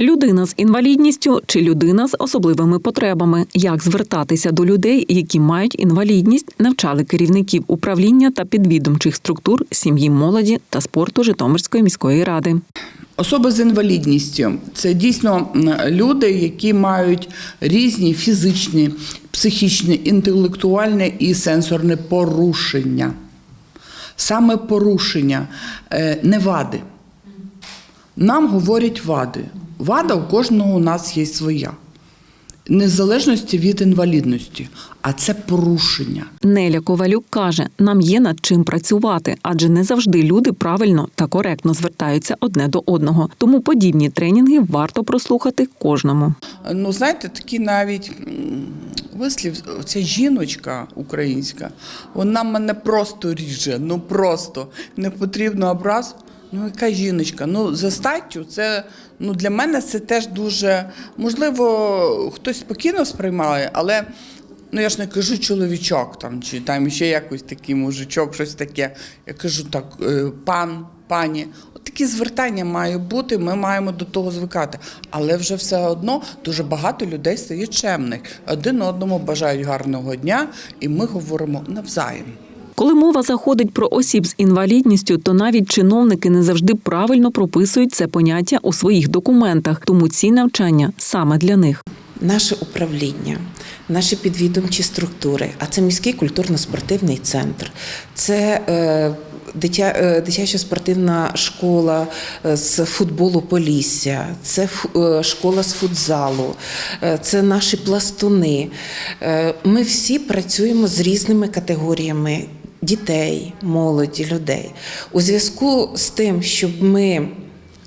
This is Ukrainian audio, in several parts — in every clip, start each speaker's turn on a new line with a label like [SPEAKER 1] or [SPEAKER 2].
[SPEAKER 1] Людина з інвалідністю чи людина з особливими потребами. Як звертатися до людей, які мають інвалідність, навчали керівників управління та підвідомчих структур сім'ї, молоді та спорту Житомирської міської ради.
[SPEAKER 2] Особи з інвалідністю це дійсно люди, які мають різні фізичні, психічні, інтелектуальне і сенсорне порушення. Саме порушення, е, не вади. Нам говорять вади. Вада у кожного у нас є своя. Незалежності від інвалідності, а це порушення.
[SPEAKER 1] Неля Ковалюк каже: нам є над чим працювати, адже не завжди люди правильно та коректно звертаються одне до одного. Тому подібні тренінги варто прослухати кожному.
[SPEAKER 2] Ну, знаєте, такий навіть вислів, ця жіночка українська, вона мене просто ріже, ну просто не потрібно образ. Ну, яка жіночка? Ну, за статтю, це ну для мене це теж дуже можливо, хтось спокійно сприймає, але ну я ж не кажу чоловічок там, чи там ще якось такий мужичок, щось таке. Я кажу так, е, пан, пані. От такі звертання має бути, ми маємо до того звикати. Але вже все одно дуже багато людей стає чемних. Один одному бажають гарного дня, і ми говоримо навзаєм.
[SPEAKER 1] Коли мова заходить про осіб з інвалідністю, то навіть чиновники не завжди правильно прописують це поняття у своїх документах, тому ці навчання саме для них.
[SPEAKER 3] Наше управління, наші підвідомчі структури, а це міський культурно-спортивний центр, це е, дитя, е, дитяча спортивна школа е, з футболу Полісся, це е, школа з футзалу, це наші пластуни. Ми всі працюємо з різними категоріями дітей, молоді, людей. У зв'язку з тим, щоб ми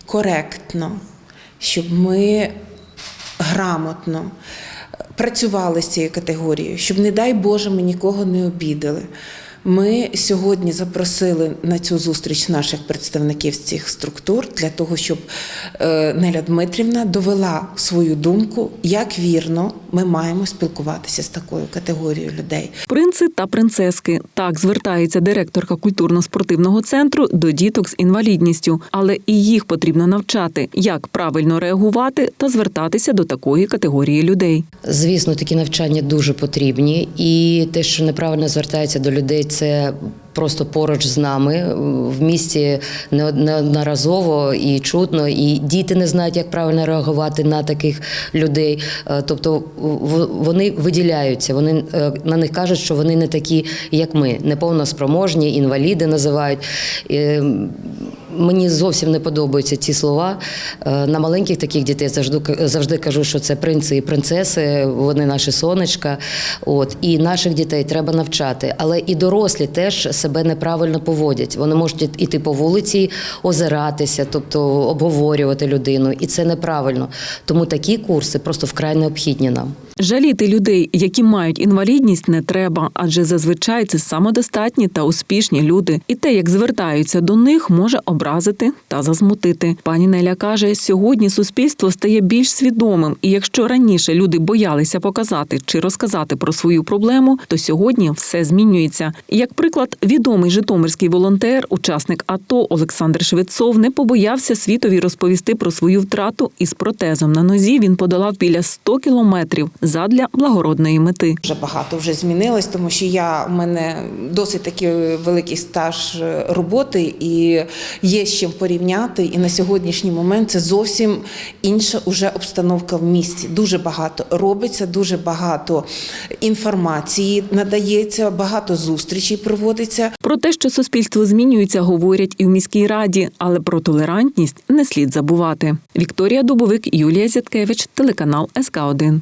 [SPEAKER 3] коректно, щоб ми грамотно працювали з цією категорією, щоб, не дай Боже, ми нікого не обідали. Ми сьогодні запросили на цю зустріч наших представників з цих структур для того, щоб е, Неля Дмитрівна довела свою думку, як вірно ми маємо спілкуватися з такою категорією людей.
[SPEAKER 1] Принци та принцески так звертається директорка культурно-спортивного центру до діток з інвалідністю, але і їх потрібно навчати, як правильно реагувати та звертатися до такої категорії людей.
[SPEAKER 4] Звісно, такі навчання дуже потрібні, і те, що неправильно звертається до людей, це просто поруч з нами в місті неодноразово і чутно, і діти не знають, як правильно реагувати на таких людей. Е, Тобто вони виділяються, вони е, на них кажуть, що вони не такі, як ми, неповноспроможні, інваліди називають. Мені зовсім не подобаються ці слова. Е, На маленьких таких дітей завжди завжди кажу, що це принци і принцеси, вони наші сонечка. От і наших дітей треба навчати, але і дорослі теж себе неправильно поводять. Вони можуть іти по вулиці, озиратися, тобто обговорювати людину, і це неправильно. Тому такі курси просто вкрай необхідні нам.
[SPEAKER 1] Жаліти людей, які мають інвалідність, не треба, адже зазвичай це самодостатні та успішні люди, і те, як звертаються до них, може образити та засмутити. Пані Неля каже, сьогодні суспільство стає більш свідомим, і якщо раніше люди боялися показати чи розказати про свою проблему, то сьогодні все змінюється. Як приклад, відомий житомирський волонтер, учасник АТО Олександр Швецов, не побоявся світові розповісти про свою втрату, і з протезом на нозі він подолав біля 100 кілометрів задля благородної мети.
[SPEAKER 3] Вже багато вже змінилось, тому що я у мене досить такий великий стаж е, роботи і є з чим порівняти. І на сьогоднішній момент це зовсім інша уже обстановка в місті. Дуже багато робиться, дуже багато інформації надається, багато зустрічей проводиться.
[SPEAKER 1] Про те, що суспільство змінюється, говорять і в міській раді, але про толерантність не слід забувати. Вікторія Дубовик, Юлія Зяткевич, телеканал СК 1